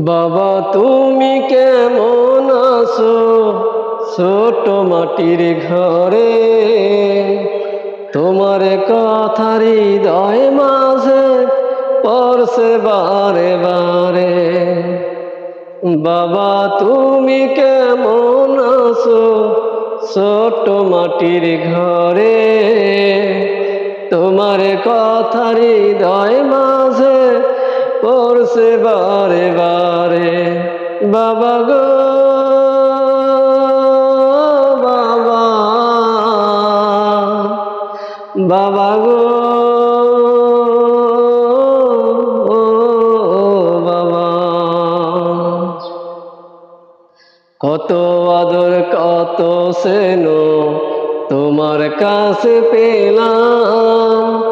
বাবা, তুমি কেমন আছো? ছোট মাটির ঘরে। তোমার কথা হৃদয় মাঝে পরছে বারে বারে। বাবা, তুমি কেমন আছো? ছোট মাটির ঘরে। তোমার কথা হৃদয় মাঝে পড়ছে বারে বারে। বাবা গো, বাবা। বাবা গো বাবা। কত আদর, কত সেন তোমার কাছে পেলাম।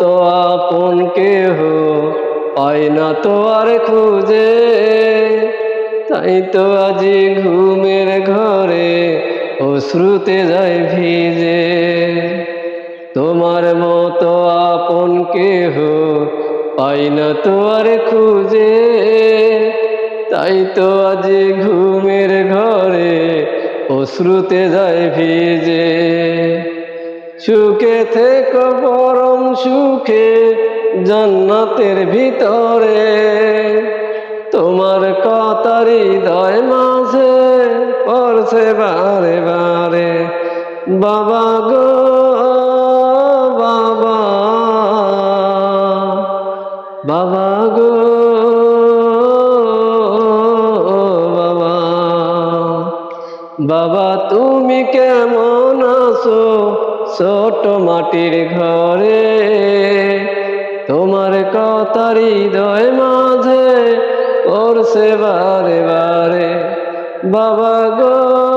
মতো আপন কেহ পাই না তো আর খুঁজে। তাই তো আজি ঘুমের ঘরে অশ্রুতে যায় ভিজে। তোমার মতো আপন কেহ পাই না তো আর খুঁজে। তাই তো আজি ঘুমের ঘরে অশ্রুতে যায় ভিজে। সুখে থেকে পরম সুখে জান্নাতের ভিতরে। তোমার কথার হৃদয় মাঝে পড়ছে বারে বারে। বাবা গো, বাবা। বাবা গো, বাবা। বাবা, তুমি কেমন আছো? ছোট মাটির ঘরে তোমার কথা হৃদয় মাঝে পড়ছে বারে বারে বাবা গো